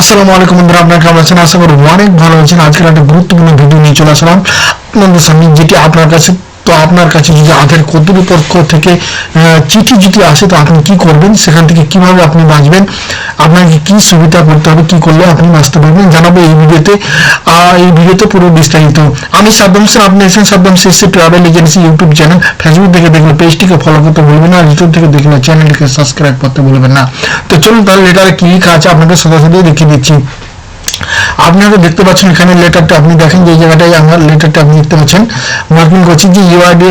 আসসালামু আলাইকুম বন্ধুরা, আপনারা কেমন আছেন? আশা করি অনেক ভালো আছেন। আজকের একটা গুরুত্বপূর্ণ ভিডিও নিয়ে চলে আসলাম। আপনাদের সামনে যেটি আপনার কাছে তো আপনার কাছে যদি আধার কর্তৃপক্ষ থেকে চিঠি যদি আসে, তো আপনি কি করবেন? সেখান থেকে কীভাবে আপনি বাঁচবেন? আপনাকে কি সুবিধা করতে হবে? কি করলে আপনি বাঁচতে পারবেন? জানাব এই ভিডিওতে। এই ভিডিওতে পুরো বিস্তারিত। আমি সাদ্দাম হোসেন, আপনি এসেছেন Saddam CC travel agency YouTube channel. Facebook থেকে দেখলে পেজটিকে ফলো করতে ভুলবেন না। ইউটিউব থেকে দেখলে চ্যানেলটিকে সাবস্ক্রাইব করতে ভুলবেন না। তো চলুন তাহলে লেটারে কি কাজ আপনাকে সরাসরি দেখিয়ে দিচ্ছি। আপনারা দেখতে পাচ্ছেন এখানে লেটারটা আপনি দেখেন যে জায়গাটাই আমার লেটারটা আপনি দেখতে পাচ্ছেন। মার্কিং করছি যে ইউআইডি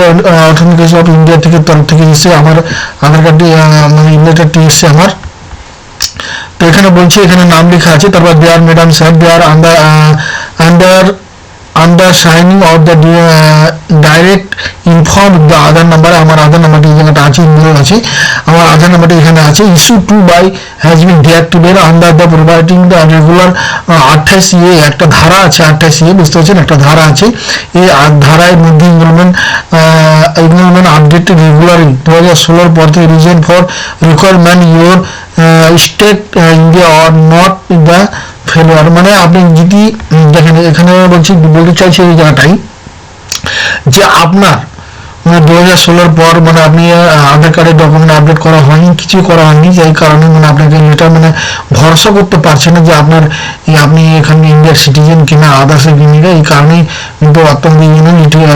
অথেন্টিকেশন অফ ইন্ডিয়া থেকে তরফ থেকে এসে আমার আধার কার্ডটি মানে লেটারটি এসছে আমার। তো এখানে বলছি, এখানে নাম লেখা আছে, তারপর there madam sir, there under under under shining of the direct inform the Aadhaar number আমার আধার নাম্বারটি এখানে আছে ইমেল আছে। আমার আধার নাম্বারটি এখানে আছে। Issue to by has been deactivate under the providing the regular আঠাশ ইয়ে একটা ধারা আছে আঠাশ ইয়ে বুঝতে পারছেন? একটা ধারা আছে। এই ধারার মধ্যে ইনরোলমেন্ট ইনরোলমেন্ট আপডেট রেগুলারলি দু হাজার ষোলোর পর থেকে reason for requirement your state India or not the failure মানে আপনি যদি দেখেন এখানে বলছি বলতে চাইছি এই জায়গাটাই যে আপনার দু হাজার ষোলোর পর মানে আপনি আধার কার্ডের ডকুমেন্ট আপডেট করা হয়নি কিছু করা হয়নি, যাই কারণে মানে আপনাকে লেটার মানে ভরসা করতে পারছে না যে আপনার আপনি এখানে ইন্ডিয়ার সিটিজেন কিনা আদার্সের কিনা, এই কারণেই কিন্তু অত্যন্ত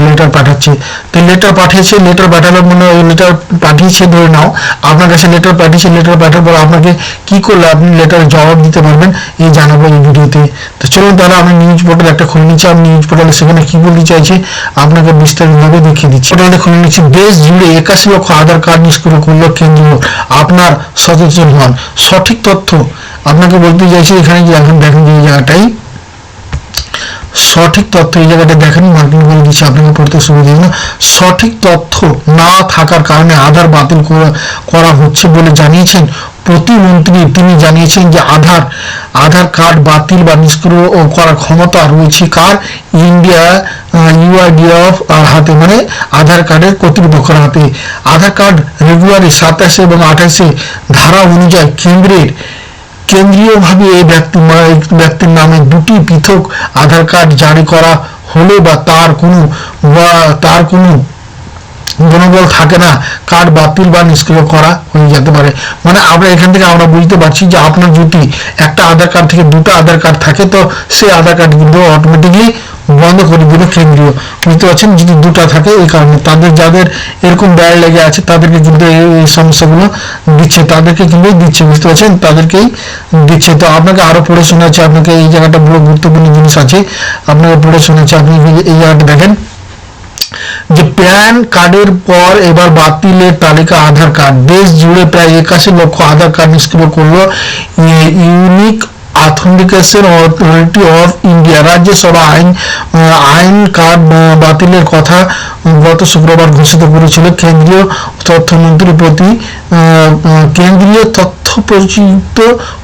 লেটার পাঠাচ্ছে। তো লেটার পাঠিয়েছে লেটার পাঠালে মানে ওই লেটার পাঠিয়েছে ধরে নাও, আপনার কাছে লেটার পাঠিয়েছে লেটার পাঠার পর আপনাকে কি করলে আপনি লেটার জবাব দিতে পারবেন, এই জানাব এই ভিডিওতে। তো চলুন তাহলে আমি নিউজ পোর্টাল একটা খুলে নিচ্ছি, আমি নিউজ পোর্টালে সেখানে কি বলতে চাইছে, আপনাকে বিস্তারিতভাবে দেখিয়ে দিচ্ছি। খুলে নিচ্ছি দেশ জুড়ে একাশি লক্ষ আধার কার্ড নিষ্ক্রিয় কেন্দ্র আপনার সচেতন হন। সঠিক তথ্য আপনাকে বলতে চাইছি এখানে যে এখন দেখেন যে জায়গাটাই। সঠিক তথ্য এই জায়গাটা দেখেন, মার্কিন বলে দিচ্ছে, আপনাকে পড়তে সুবিধা না। সঠিক তথ্য না থাকার কারণে আধার বাতিল করা হচ্ছে বলে জানিয়েছেন প্রতিমন্ত্রী, তিনি জানিয়েছেন যে আধার আধার কার্ড বাতিল বা নিষ্ক্রিয় করার ক্ষমতা রয়েছে কার? ইন্ডিয়া ইউআইডিএফ হাতে মানে আধার কার্ডের কর্তৃপক্ষের হাতে। আধার কার্ড রেগুলারি সাতাশে এবং আঠাশে ধারা অনুযায়ী কেন্দ্রের, কেন্দ্রীয়ভাবে এই ব্যক্তি ব্যক্তির নামে দুটি পৃথক আধার কার্ড জারি করা হলে বা তার কোনো, বা তার কোনো মনোবল থাকে না, কার্ড বাতিল বা নিষ্ক্রিয় করা হয়ে যেতে পারে। মানে আমরা এখান থেকে আমরা বুঝতে পারছি যে আপনার যদি একটা আধার কার্ড থেকে দুটো আধার কার্ড থাকে, তো সেই আধার কার্ড কিন্তু অটোমেটিকলি বন্ধ করে দিল কেন্দ্রীয়। বুঝতে পারছেন? যদি দুটা থাকে এই কারণে। তাদের যাদের এরকম ব্যয় লেগে আছে, তাদেরকে কিন্তু এই সমস্যাগুলো দিচ্ছে, তাদেরকে কিন্তু দিচ্ছে, বুঝতে পারছেন? তাদেরকেই দিচ্ছে। তো আপনাকে আরও পড়ে শোনাচ্ছে, আপনাকে এই জায়গাটা বড় গুরুত্বপূর্ণ জিনিস আছে। আপনাকে পড়ে শোনাচ্ছে, আপনি এই জায়গাটা দেখেন। যে প্যান কার্ডের পর এবার বাতিলের তালিকা আধার কার্ড দেশ জুড়ে প্রায় একাশি লক্ষ আধার কার্ড নিষ্ক্রিয় করল unique authentication authority of India Rajya Sabha আইন আইন কার্ড বাতিলের কথা গত শুক্রবার ঘোষিত করেছিল কেন্দ্রীয় তথ্যমন্ত্রী প্রতি। কেন্দ্রীয় তথ্য পরিচিত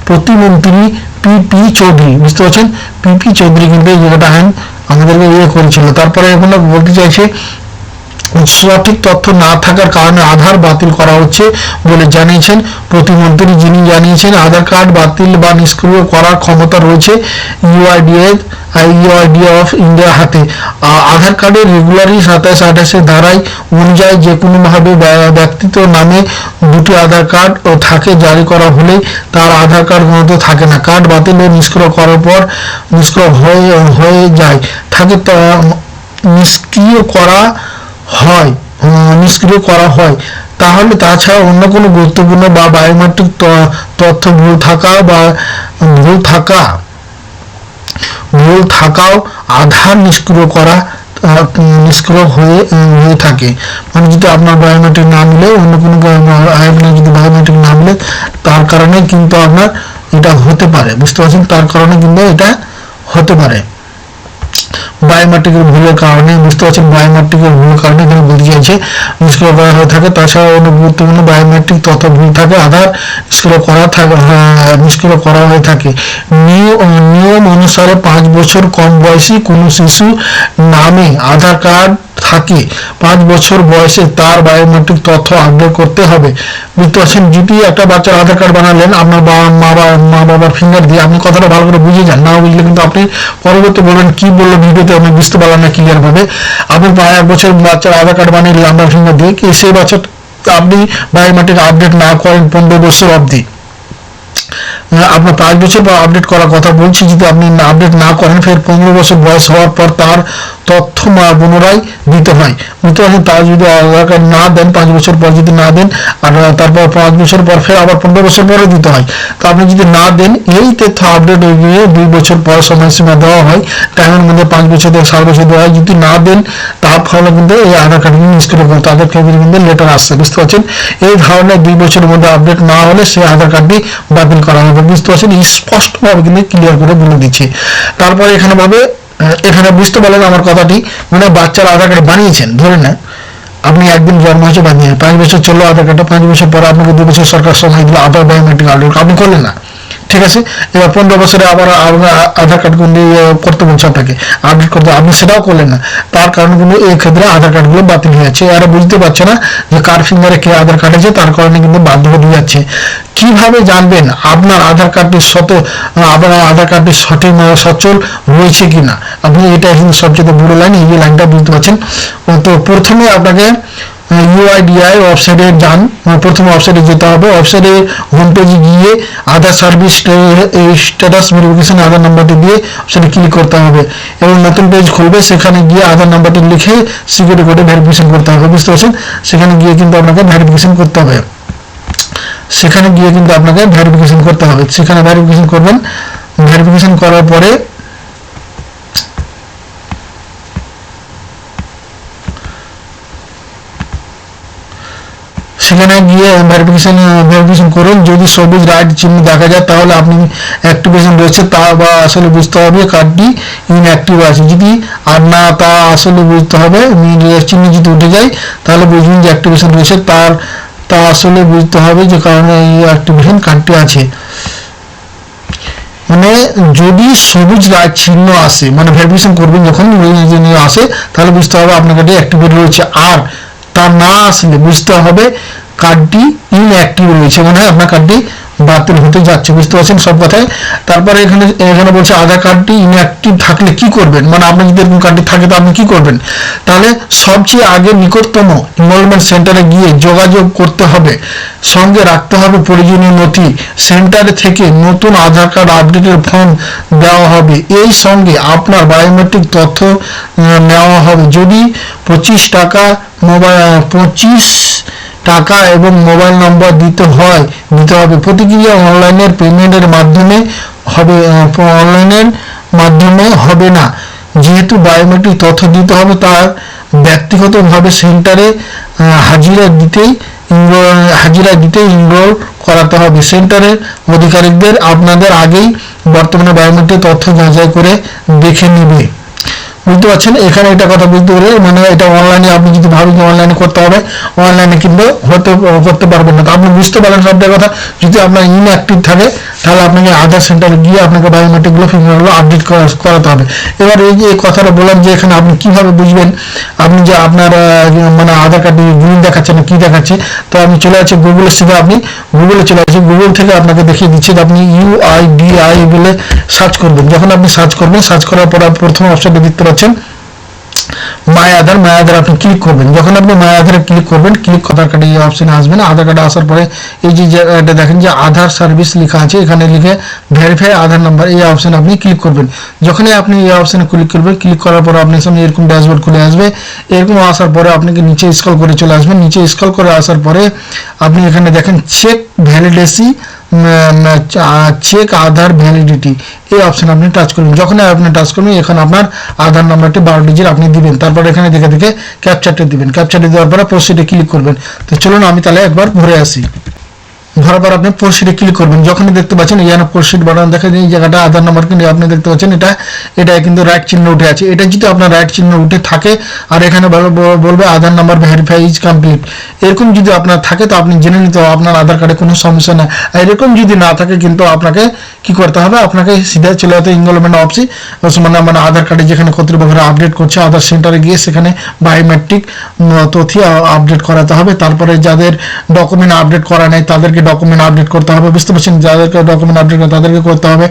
প্রতিমন্ত্রী পি পি চৌধুরী, বুঝতে পারছেন? পি পি চৌধুরী কিন্তু এই আমাদেরকে ইয়ে করেছিল। তারপরে এখন বলতে চাইছে সঠিক তথ্য না থাকার কারণে আধার বাতিল করা হচ্ছে বলে জানিয়েছেন প্রতিমন্ত্রী, যিনি জানিয়েছেন আধার কার্ড বাতিল বা নিষ্ক্রিয় করার ক্ষমতা রয়েছে ইউআইডিএ ইউআইডি অফ ইন্ডিয়া হাতে। আধার কার্ডের রেগুলারি সাতাশ আঠাশে ধারায় অনুযায়ী যে কোনোভাবে ব্যা- ব্যক্তিত্ব নামে দুটি আধার কার্ড থাকে জারি করা হলে তার আধার কার্ড গণত থাকে না। কার্ড বাতিল ও নিষ্ক্রিয় করার পর নিষ্ক্রিয় হয়ে হয়ে যায়। থাকে তা- নিষ্ক্রিয় করা হয় নিষ্ক্রিয় করা হয়। তাহলে তাছাড়া অন্য কোনো গুরুত্বপূর্ণ বা বায়োমেট্রিক তথ্য ভুল থাকা বা, ভুল থাকা, ভুল থাকাও আধার নিষ্ক্রিয় করা নিষ্ক্রিয় হয়ে হয়ে থাকে। মানে যদি আপনার বায়োমেট্রিক না মিলে, অন্য কোনো আপনার যদি বায়োমেট্রিক না মিলে, তার কারণে কিন্তু আপনার এটা হতে পারে। বুঝতে পারছেন? তার কারণে কিন্তু এটা হতে পারে। বায়োমেট্রিকের ভুলের কারণে, বুঝতে পারছেন বায়োমেট্রিকের ভুলের কারণে এখানে বলতে চাইছে নিষ্ক্রিয় করা হয়ে থাকে তাছাড়া অন্য গুরুত্বপূর্ণ বায়োমেট্রিক তথ্য ভুল থাকে, আধার নিষ্ক্রিয় করা থাকে নিষ্ক্রিয় করা হয়ে থাকে। নিয়ম অনুসারে পাঁচ বছর কম বয়সী কোনো শিশু নামে আধার কার্ড থাকে, পাঁচ বছর বয়সে তার বায়োমেট্রিক তথ্য আপডেট করতে হবে। বুঝতে পারছেন, যদি একটা বাচ্চার আধার কার্ড বানালেন, আপনার বাবা, মা বা, মা বাবার ফিঙ্গার দিয়ে, আপনি কথাটা ভালো করে বুঝে যান, না বুঝলে কিন্তু আপনি পরবর্তী বলবেন, কি বলল ভিডিওতে আমি বুঝতে পারলাম না ক্লিয়ার ভাবে আপনি প্রায় এক বছর বাচ্চার আধার কার্ড বানিয়ে আমরা দিয়ে কি সেই বাচ্চা আপনি বায়োমেট্রিক আপডেট না করেন পনেরো বছর অবধি। আপনার পাঁচ বছর পর আপডেট করার কথা বলছি, যদি আপনি আপডেট না করেন, ফের পনেরো বছর বয়স হওয়ার পর তার তথ্য পুনরায় দিতে হয়। বুঝতে পারছেন? তার যদি আধার কার্ড না দেন, পাঁচ বছর পর যদি না দেন, আর তারপর পাঁচ বছর পর ফের আবার পনেরো বছর পরে দিতে হয়। তো আপনি যদি না দেন, এই তথ্য আপডেট হয়ে দুই বছর পর সময়সীমা দেওয়া হয়। টাইমের মধ্যে পাঁচ বছর থেকে সাত বছর দেওয়া হয়। যদি না দেন, তার ফলে কিন্তু এই আধার কার্ড কিন্তু নিষ্ক্রিয় করে তাদের ক্ষেত্রে কিন্তু লেটার আসছে, বুঝতে পারছেন? এই ধরনের দুই বছরের মধ্যে আপডেট না হলে সেই আধার কার্ডটি বাতিল করা হবে। বুঝতে পারছেন স্পষ্টভাবে কিন্তু ক্লিয়ার করে বলে দিচ্ছে। তারপরে এখানে ভাবে এখানে বুঝতে পারলেন আমার কথাটি মানে বাচ্চার আধার কার্ড বানিয়েছেন ধরে না, আপনি একদিন জন্ম হয়েছে বানিয়ে, পাঁচ বছর চলল আধার কার্ডটা, পাঁচ বছর পরে আপনাকে দু বছর সরকার সময় দিল আধার বায়োমেট্রিক আপডেট আপনি করলেন না। ঠিক আছে? এবার পনেরো বছরে আবার আপনার আধার কার্ড কিন্তু করতে বলছে আপনাকে আপডেট করতে, আপনি সেটাও করলেন না। তার কারণে কিন্তু এই ক্ষেত্রে আধার কার্ডগুলো বাতিল হয়ে যাচ্ছে। এরা বুঝতে পারছে না যে কার ফিঙ্গারে কে আধার কার্ড আছে, তার কারণে কিন্তু বাধ্য হয়ে যাচ্ছে। কীভাবে জানবেন আপনার আধার কার্ডটির শত আপনার আধার কার্ডটি সঠিক সচল রয়েছে কিনা? আপনি এটা কিন্তু সবচেয়ে বড় লাইন, এই লাইনটা বুঝতে পারছেন? তো প্রথমে আপনাকে ইউআইডিআই ওয়েবসাইটে যান। প্রথমে ওয়েবসাইটে যেতে হবে। ওয়েবসাইটে হোম পেজে গিয়ে Aadhaar service status verification Aadhaar নাম্বারটি দিয়ে সেটা ক্লিক করতে হবে। এবং নতুন পেজ খুলবে, সেখানে গিয়ে আধার নাম্বারটি লিখে সিকিউরিটি কোডে ভেরিফিকেশন করতে হবে। বুঝতে পারছেন? সেখানে গিয়ে কিন্তু আপনাকে ভেরিফিকেশন করতে হবে। সেখানে গিয়ে কিন্তু আপনাকে ভেরিফিকেশন করতে হবে। সেখানে ভেরিফিকেশন করবেন। ভেরিফিকেশন করার পরে সেখানে গিয়ে ভেরিফিকেশন ভেরিফিকেশন করুন। যদি সবুজ রাইট চিহ্ন দেখা যায়, তাহলে আপনি অ্যাক্টিভেশন রয়েছে, তা বা আসলে বুঝতে হবে কার্ডটি ইনঅ্যাক্টিভ আছে। যদি আর না, তা আসলে বুঝতে হবে। চিহ্ন যদি উঠে যায়, তাহলে বুঝবেন যে অ্যাক্টিভেশন রয়েছে। তার তা আসলে বুঝতে হবে যে কারণে এই অ্যাক্টিভেশন কার্ডটি আছে। মানে যদি সবুজ লাইট চিহ্ন আসে মানে ভেরিফিকেশন করবেন যখন আসে, তাহলে বুঝতে হবে আপনার কার্ডে অ্যাক্টিভেট রয়েছে আর তা না আসলে বুঝতে হবে কার্ডটি ইনঅ্যাক্টিভ রয়েছে। মানে আপনার কার্ডটি বাতিল হতে যাচ্ছে, বুঝতে পারছেন সব কথায় তারপরে এখানে এখানে বলছে আধার কার্ডটি ইনঅ্যাক্টিভ থাকলে কি করবেন? মানে আপনার যদি এরকম কার্ডটি থাকে, তো আপনি কি করবেন? তাহলে সবচেয়ে আগে নিকটতম ইনভলভমেন্ট সেন্টারে গিয়ে যোগাযোগ করতে হবে। সঙ্গে রাখতে হবে প্রয়োজনীয় নথি। সেন্টারে থেকে নতুন আধার কার্ড আপডেটের ফর্ম দেওয়া হবে। এই সঙ্গে আপনার বায়োমেট্রিক তথ্য নেওয়া হবে। যদি পঁচিশ টাকা মোবাইল পঁচিশ টাকা এবং মোবাইল নম্বর দিতে হয়, দিতে হবে। প্রতিক্রিয়া অনলাইনের পেমেন্টের মাধ্যমে হবে অনলাইনের মাধ্যমে হবে না। যেহেতু বায়োমেট্রিক তথ্য দিতে হবে, তার ব্যক্তিগতভাবে সেন্টারে হাজিরা দিতেই হাজিরা দিতে ইনরোল করাতে হবে। সেন্টারের আধিকারিকদের আপনাদের আগেই বর্তমানে বায়োমেট্রিক তথ্য যাচাই করে দেখে নেবে। বুঝতে পারছেন? এখানে এটা কথা বুঝতে পারে মানে এটা অনলাইনে আপনি যদি ভাবেন যে অনলাইনে করতে হবে অনলাইনে কিন্তু হতে, করতে পারবেন না। তো আপনি বুঝতে পারেন সবটা কথা। যদি আপনার ইনঅ্যাক্টিভ থাকে, তাহলে আপনাকে আধার সেন্টারে গিয়ে আপনাকে বায়োমেট্রিকগুলো ফিঙ্গারগুলো আপডেট করাতে হবে। এবার এই যে কথাটা বললাম যে এখানে আপনি কীভাবে বুঝবেন? আপনি যে আপনার মানে আধার কার্ডে গ্রিন দেখাচ্ছে না, কি দেখাচ্ছে? তো আপনি চলে যাচ্ছে গুগলের সাথে। আপনি গুগলে চলে আসছেন গুগল থেকে আপনাকে দেখিয়ে দিচ্ছে আপনি ইউআইডিআই বলে সার্চ করবেন। যখন আপনি সার্চ করবেন সার্চ করার পর প্রথম অপশনটা দেখতে পাচ্ছেন মাই আধার মাই আধার আপনি ক্লিক করবেন। যখন আপনি মাই আধারে ক্লিক করবেন ক্লিক আধার কার্ডে এই অপশনে আসবেন আধার কার্ডে আসার পরে এই যে জায়গাটা দেখেন যে আধার সার্ভিস লেখা আছে, এখানে লিখে ভেরিফাই আধার নাম্বার এই অপশনে আপনি ক্লিক করবেন। যখনই আপনি এই অপশনে ক্লিক করবেন ক্লিক করার পর আপনার সামনে এরকম ড্যাশবোর্ড খুলে আসবে। এরকম আসার পরে আপনাকে নিচে স্কল করে চলে আসবেন নিচে স্কল করে আসার পরে আপনি এখানে দেখেন check validity check Aadhaar validity এই অপশন আপনি টাচ করবেন যখন আপনি টাচ করবেন, এখানে আপনার আধার নাম্বারটি বারো ডিজিট আপনি দিবেন। তারপর এখানে দেখে দেখে ক্যাপচারটি দিবেন। ক্যাপচারটি দেওয়ার পরে প্রসিডে ক্লিক করবেন। তো চলুন আমি তাহলে একবার ঘুরে আসি। পর আপনি প্রসিডে ক্লিক করবেন। যখনই দেখতে পাচ্ছেন এখানে প্রসিড বাটন দেখা এই জায়গাটা আধার নাম্বার কিন্তু আপনি দেখতে পাচ্ছেন, এটা এটা কিন্তু রাইট চিহ্ন উঠে আছে। এটা যদি আপনার রাইট চিহ্ন উঠে থাকে, আর এখানে বল- বল- বলবে Aadhaar number verify is complete এরকম যদি আপনার থাকে, তো আপনি জেনে নিতে আপনার আধার কার্ডে কোনো সমস্যা আর এরকম যদি না থাকে, কিন্তু আপনাকে কি করতে হবে? আপনাকে সিধা চলে যেতে ইনভলভমেন্ট অফিসে মানে মানে আধার কার্ডে যেখানে কর্তৃপক্ষরা আপডেট করছে, আধার সেন্টারে গিয়ে সেখানে বায়োমেট্রিক তথ্য আপডেট করাতে হবে। তারপরে যাদের ডকুমেন্ট আপডেট করা নেই, তাদেরকে ডকুমেন্ট আপডেট করতে হবে। বুঝতে পারছেন? যাদেরকে ডকুমেন্ট আপডেট করে তাদেরকে করতে হবে।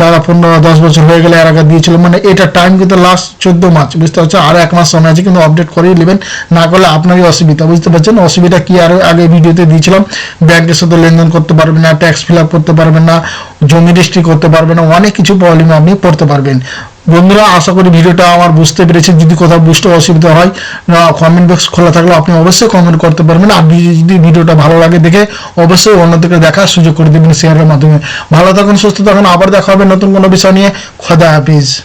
যারা পনেরো, দশ বছর হয়ে গেলে এর আগে দিয়েছিল মানে এটা টাইম কিন্তু লাস্ট চোদ্দ মাস, বুঝতে পারছেন? আরও এক মাস সময় আছে কিন্তু আপডেট করিয়ে নেবেন। না করলে আপনারই অসুবিধা, বুঝতে পারছেন? অসুবিধা কি? আরও আগে ভিডিওতে দিয়েছিলাম, ব্যাংকের সাথে লেনদেন করতে পারবেন না ট্যাক্স ফিল করতে পারবেন না, জমি রেজিস্ট্রি করতে পারবেন না, অনেক কিছু প্রবলেম আপনি পড়তে পারবেন। বন্ধুরা, আশা করি ভিডিওটা আমার বুঝতে পেরেছেন। যদি কোথাও বুঝতে অসুবিধা হয়, না কমেন্ট বক্স খোলা থাকলে আপনি অবশ্যই কমেন্ট করতে পারবেন। আপনি যদি- ভিডিওটা ভালো লাগে দেখে, অবশ্যই অন্যদেরকে দেখার সুযোগ করে দেবেন শেয়ারের মাধ্যমে। ভালো থাকুন, সুস্থ থাকুন। আবার দেখা হবে নতুন কোনো বিষয় নিয়ে। খোদা হাফিজ।